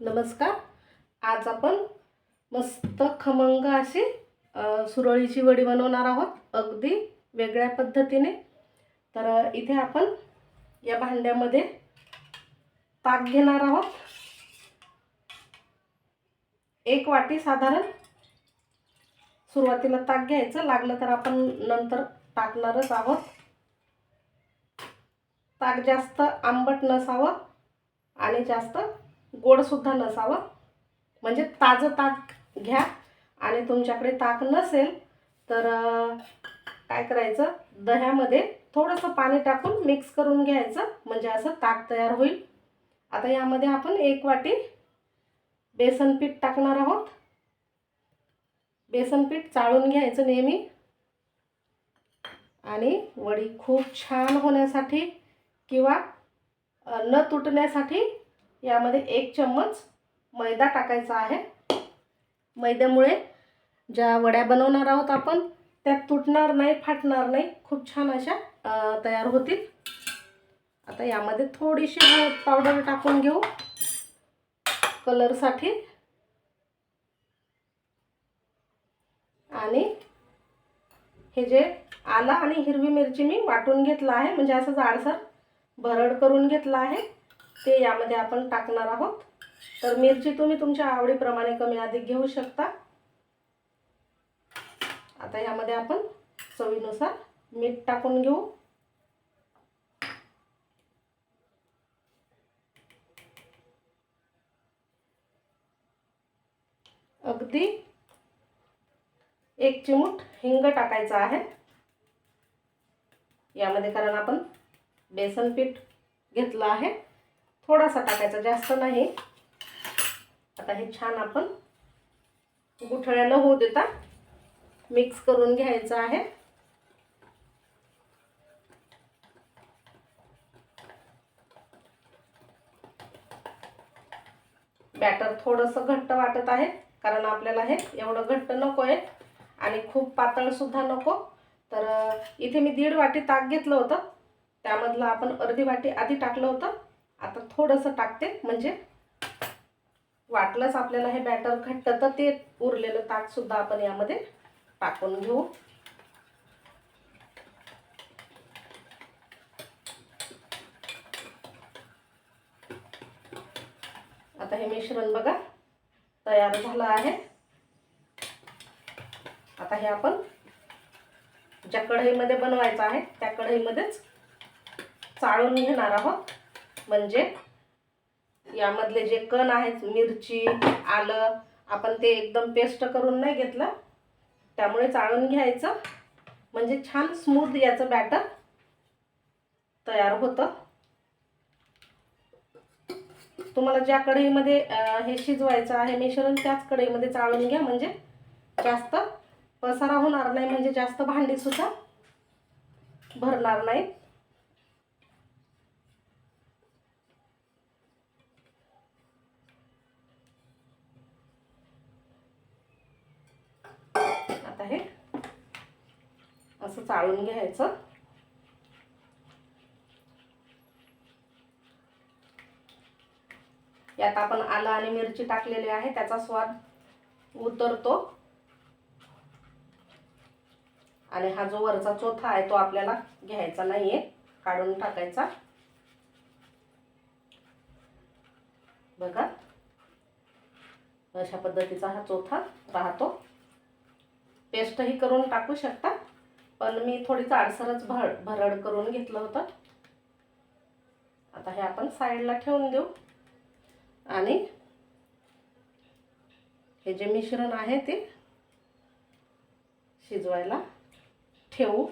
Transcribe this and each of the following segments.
नमस्कार. आज आपण मस्त खमंग अशी सुरळीची वडी बनवणार आहोत. अगदी वेगळ्या पद्धतीने. तर इथे आपण या भांड्यामध्ये ताक घेणार आहोत. एक वाटी साधारण सुरुवातीला ताक घ्यायचं. लागलं तर आपण नंतर टाकणारच आहोत. ताक जास्त आंबट नसावं आणि जास्त गोडसुद्धा नसावं. म्हणजे ताजं ताक घ्या. आणि तुमच्याकडे ताक नसेल तर काय करायचं? दह्यामध्ये थोडंसं पाणी टाकून मिक्स करून घ्यायचं. म्हणजे असं ताक तयार होईल. आता यामध्ये आपण एक वाटी बेसन पीठ टाकणार आहोत. बेसन पीठ चाळून घ्यायचं नेहमी. आणि वडी खूप छान होण्यासाठी किंवा न तुटण्यासाठी यामध्ये एक चम्मच मैदा टाकायचा आहे. मैद्यामुळे ज्या वड्या बनवणार आहोत आपण त्या तुटणार नाही फाटणार नाही खूप छान अशा तयार होतील. आता यामध्ये थोडीशी हळद पावडर टाकून घेऊ. कलरसाठी आणि हे जे आला आणि हिरवी मिरची मी वाटून घेतला आहे म्हणजे असं जाडसर भरड करून घेतलं आहे. ते यामध्ये आपण टाकणार आहोत. तर मिरची तुम्ही तुमच्या आवडीप्रमाणे कमी अधिक घेऊ शकता. आता यामध्ये आपण चवीनुसार मीठ टाकून घेऊ. अगदी एक चिमूट हिंग टाकायचं आहे. यामध्ये कारण आपण बेसन पीठ घेतलं आहे. थोडासा टाकायचा जास्त नाही. आता हे छान आपण गुठळ्या न होऊ देता. मिक्स करून घ्यायचं आहे. बॅटर थोडंसं घट्ट वाटत आहे कारण आपल्याला हे एवढं घट्ट नको आहे. आणि खूप पातळसुद्धा नको. तर इथे मी दीड वाटी ताक घेतलं होतं. त्यामधलं आपण अर्धी वाटी आधी टाकलं होतं. आता थोडंसं टाकते म्हणजे वाटलंच आपल्याला हे बॅटर घट्ट तर ते उरलेलं ताकसुद्धा आपण यामध्ये टाकून घेऊ. आता हे मिश्रण बघा तयार झालं आहे. आता हे आपण ज्या कढईमध्ये बनवायचं आहे त्या कढईमध्येच चाळून घेणार आहोत. म्हणजे यामधले जे कण आहेत मिरची आलं आपण ते एकदम पेस्ट करून नाही घेतलं त्यामुळे चाळून घ्यायचं. म्हणजे छान स्मूथ याचं बॅटर तयार होतं. तुम्हाला ज्या कढईमध्ये हे शिजवायचं आहे मिश्रण त्याच कढईमध्ये चाळून घ्या. म्हणजे जास्त पसारा होणार नाही म्हणजे जास्त भांडीसुद्धा भरणार नाहीत आहे असं चाळून घ्यायचं. यात आपण आलं आणि मिरची टाकलेली आहे त्याचा स्वाद उतरतो. आणि हा जो वरचा चोथा आहे तो आपल्याला घ्यायचा नाहीये काढून टाकायचा. बघा. अशा पद्धतीचा हा चोथा राहतो. पेस्टही करून टाकू शकता. पण मी थोडी जाडसरच भर भरड करून घेतलं होतं. आता हे आपण साईडला ठेवून देऊ. आणि हे जे मिश्रण आहे ते शिजवायला ठेवू.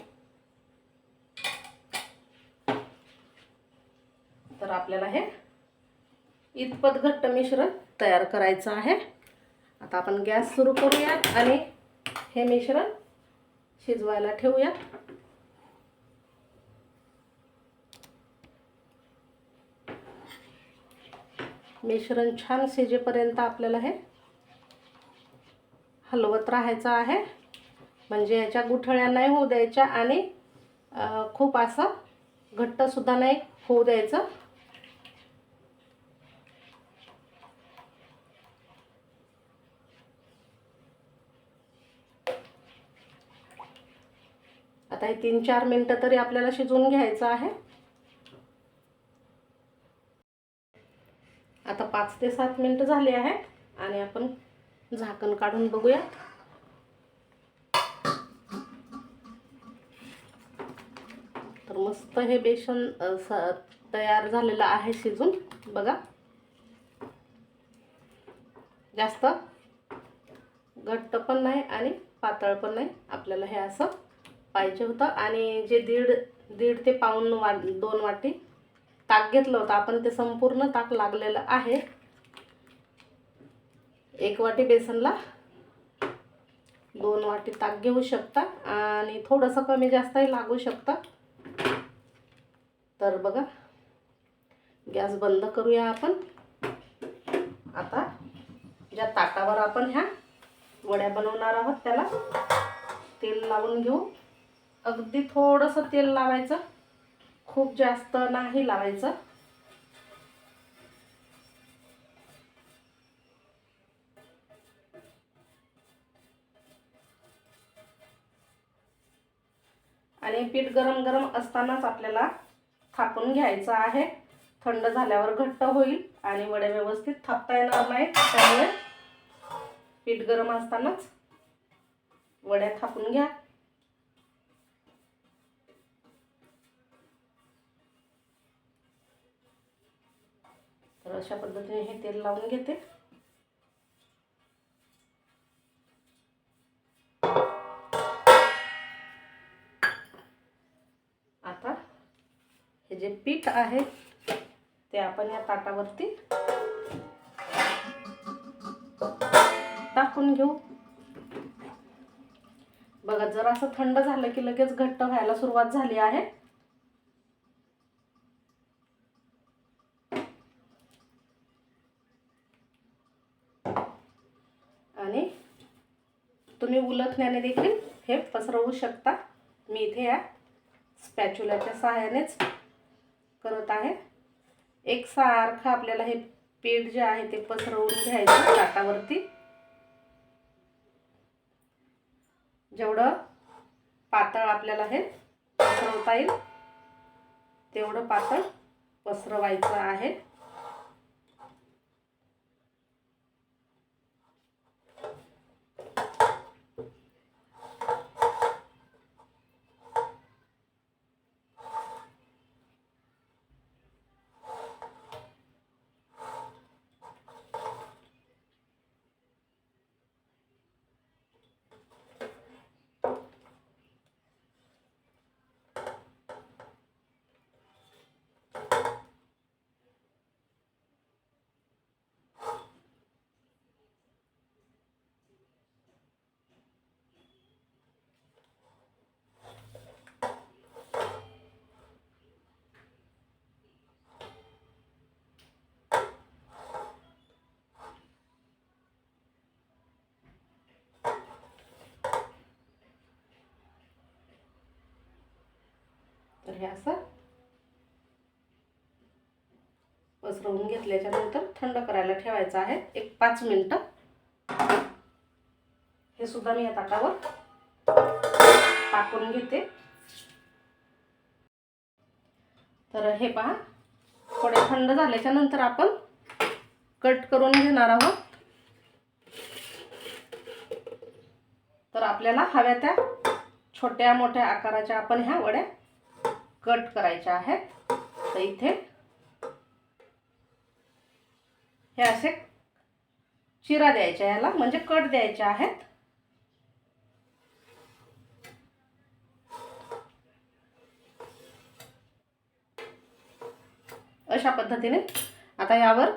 तर आपल्याला हे इतपत घट्ट मिश्रण तयार करायचं आहे. आता आपण गॅस सुरू करूयात आणि हे मिश्रण शिजवायला ठेवूया मिश्रण छान शिजेपर्यंत आपल्याला हे हलवत राहायचं आहे. म्हणजे याच्या गुठळ्या नाही होऊ द्यायच्या आणि खूप असं घट्टसुद्धा नाही होऊ द्यायचं. आता हे तीन चार मिनटं तरी आपल्याला शिजवून घ्यायचं आहे. आता पाच ते सात मिनटं झाली आहेत आणि आपण झाकण काढून बघूया. तर मस्त हे बेसन तयार झालेलं आहे शिजून. बघा. जास्त घट्ट पण नाही आणि पातळ पण नाही. आपल्याला हे असं पाहिजे होतं. आणि जे दीड दीड ते पाऊन वा दोन वाटी ताक घेतलं होतं. आपण ते संपूर्ण ताक लागलेलं आहे. एक वाटी बेसनला दोन वाटी ताक घेऊ शकता. आणि थोडंसं कमी जास्तही लागू शकतं. तर बघा गॅस बंद करूया आपण. आता ज्या ताटावर आपण ह्या वड्या बनवणार आहोत त्याला तेल लावून घेऊ. अगदी थोडंसं तेल लावायचं. खूप जास्त नाही लावायचं. आणि पीठ गरम गरम असतानाच आपल्याला थापून घ्यायचं आहे. थंड झाल्यावर घट्ट होईल आणि वड्या व्यवस्थित थापता येणार नाही त्यामुळे पीठ गरम असतानाच वड्या थापून घ्या. तर अशा पद्धतीने हे तेल लावून घेते. आता हे जे पीठ आहे ते आपण या ताटावरती टाकून घेऊ. बघा जर असं थंड झालं की लगेच घट्ट व्हायला सुरुवात झाली आहे आणि तुम्ही उलथण्याने देखील हे पसरवू शकता. मी इथे या स्पॅच्युलाच्या सहाय्यानेच करत आहे. एक सारखं आपल्याला हे पीठ जे आहे ते पसरवून घ्यायचं ताटावरती जेवढं पातळ आपल्याला हे पसरवता येईल तेवढं पातळ पसरवायचं आहे. हे असं. पसरवून घेतल्याच्या नंतर थंड करायला ठेवायचं आहे एक पाच मिनटं. हे सुद्धा मी या ताटावर टाकून घेते. तर हे पहा थोडे थंड झाल्याच्यानंतर आपण कट करून घेणार आहोत. तर आपल्याला हव्या त्या छोट्या मोठ्या आकाराच्या आपण ह्या वड्या कट करायच्या आहेत. तर इथे हे असे चिरा द्यायच्या याला म्हणजे कट द्यायचे आहेत. अशा पद्धतीने आता यावर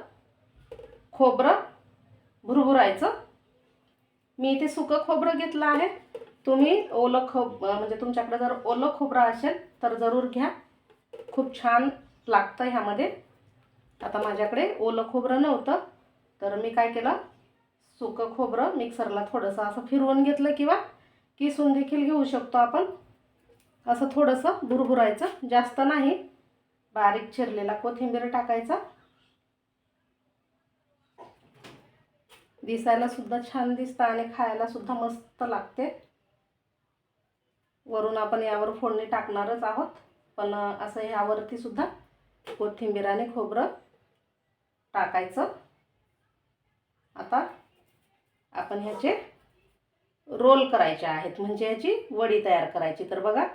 खोबरं भुरभुरायचं. मी इथे सुकं खोबरं घेतलं आहे. तुम्ही ओलं खोब म्हणजे तुमच्याकडे जर ओलं खोबरं असेल तर जरूर घ्या. खूप छान लागतं ह्यामध्ये. आता माझ्याकडे ओलं खोबरं नव्हतं. तर मी काय केलं? सुकं खोबरं मिक्सरला थोडंसं असं फिरवून घेतलं किंवा किसून देखील घेऊ शकतो आपण. असं थोडंसं भुरभुरायचं. जास्त नाही. बारीक चिरलेला कोथिंबीर टाकायचा. दिसायला सुद्धा छान दिसतं आणि खायला सुद्धा मस्त लागते. वरून आपण यावर फोडणी टाकणारच आहोत. पण असं ह्यावरती सुद्धा कोथिंबीर आणि खोबरं टाकायचं. आता आपण ह्याचे रोल करायचे आहेत. म्हणजे ह्याची वडी तयार करायची. तर बघा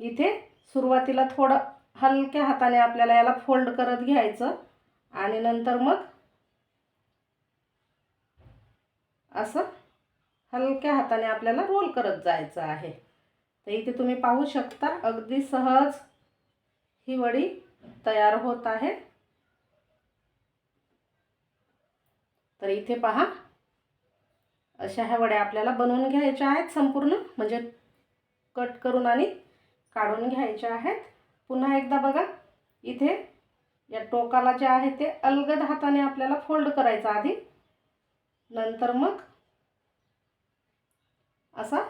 इथे सुरुवातीला थोडं हलक्या हाताने आपल्याला याला फोल्ड करत घ्यायचं. आणि नंतर मग असं हलक्या हाताने आपल्याला रोल करत जायचं आहे. तर इथे तुम्ही पाहू शकता अगदी सहज ही वडी तयार होत आहे. तर इथे पहा अशा ह्या वड्या आपल्याला बनवून घ्यायच्या आहेत संपूर्ण म्हणजे कट करून आणि काढून घ्यायच्या आहेत. पुन्हा एकदा बघा इथे या टोकाला जे आहे ते अलगद हाताने आपल्याला फोल्ड करायचं आधी. नंतर मग असा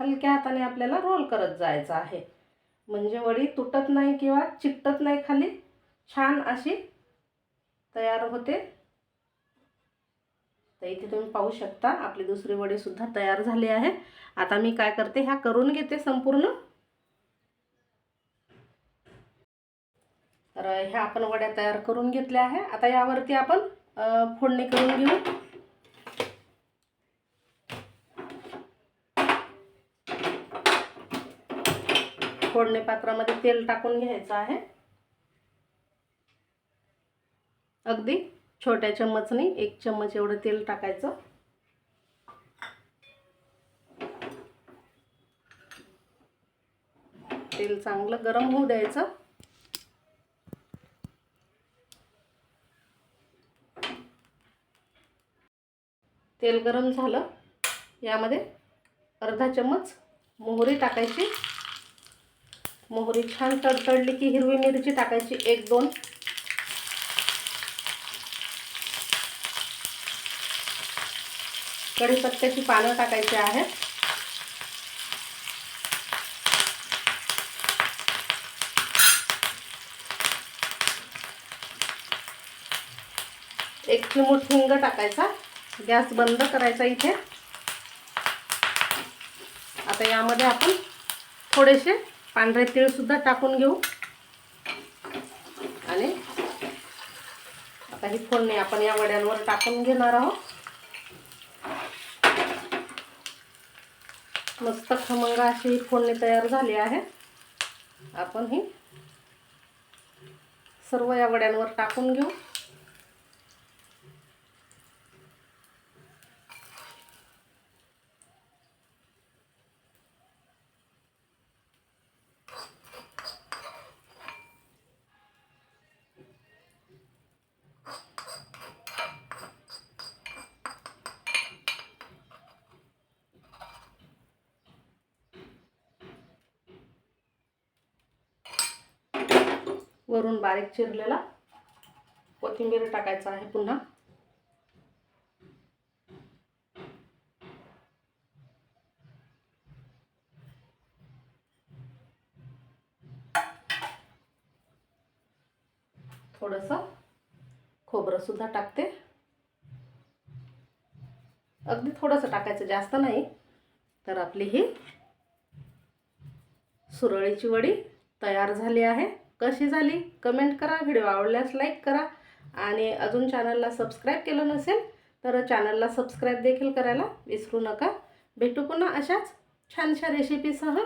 हलक्या हाताने आपल्याला रोल करत जायचं आहे. म्हणजे वडी तुटत नाही किंवा चिकटत नाही खाली. छान अशी तयार होते. तर इथे तुम्ही पाहू शकता आपली दुसरी वडीसुद्धा तयार झाली आहे. आता मी काय करते ह्या करून घेते संपूर्ण. तर ह्या आपण वड्या तयार करून घेतल्या आहे. आता यावरती आपण फोडणी करून घेऊ. फोडणी पात्रामध्ये तेल टाकून घ्यायचं आहे. अगदी छोट्या चम्मचनी एक चम्मच एवढं तेल टाकायचं. तेल चांगलं गरम होऊ द्यायचं. तेल गरम झालं. यामध्ये अर्धा चम्मच मोहरी टाकायची. मोहरी छान तडतडली की हिरवी मिरची टाकायची. एक दोन. कढीपत्त्याची पानं टाकायची आहेत. एक चिमूट हिंग टाकायचा. गॅस बंद करायचा इथे. आता यामध्ये आपण थोडेसे पांढरे तीळसुद्धा टाकून घेऊ. आणि आता ही फोडणी आपण या वड्यांवर टाकून घेणार आहोत. मस्त खमंग अशी ही फोडणी तयार झाली आहे. आपण ही सर्व या वड्यांवर टाकून घेऊ. वरून बारीक चिरलेला कोथिंबीर टाकायचा आहे पुन्हा. थोडंसं खोबरंसुद्धा टाकते. अगदी थोडंसं टाकायचं जास्त नाही तर आपली ही सुरळीची वडी तयार झाली आहे. कशी झाली? कमेंट करा व्हिडिओ आवडल्यास लाईक करा आणि अजून चॅनलला सबस्क्राईब केलं नसेल तर चॅनलला सबस्क्राईब देखील करायला विसरू नका. भेटू पुन्हा अशाच छानशा रेसिपीसह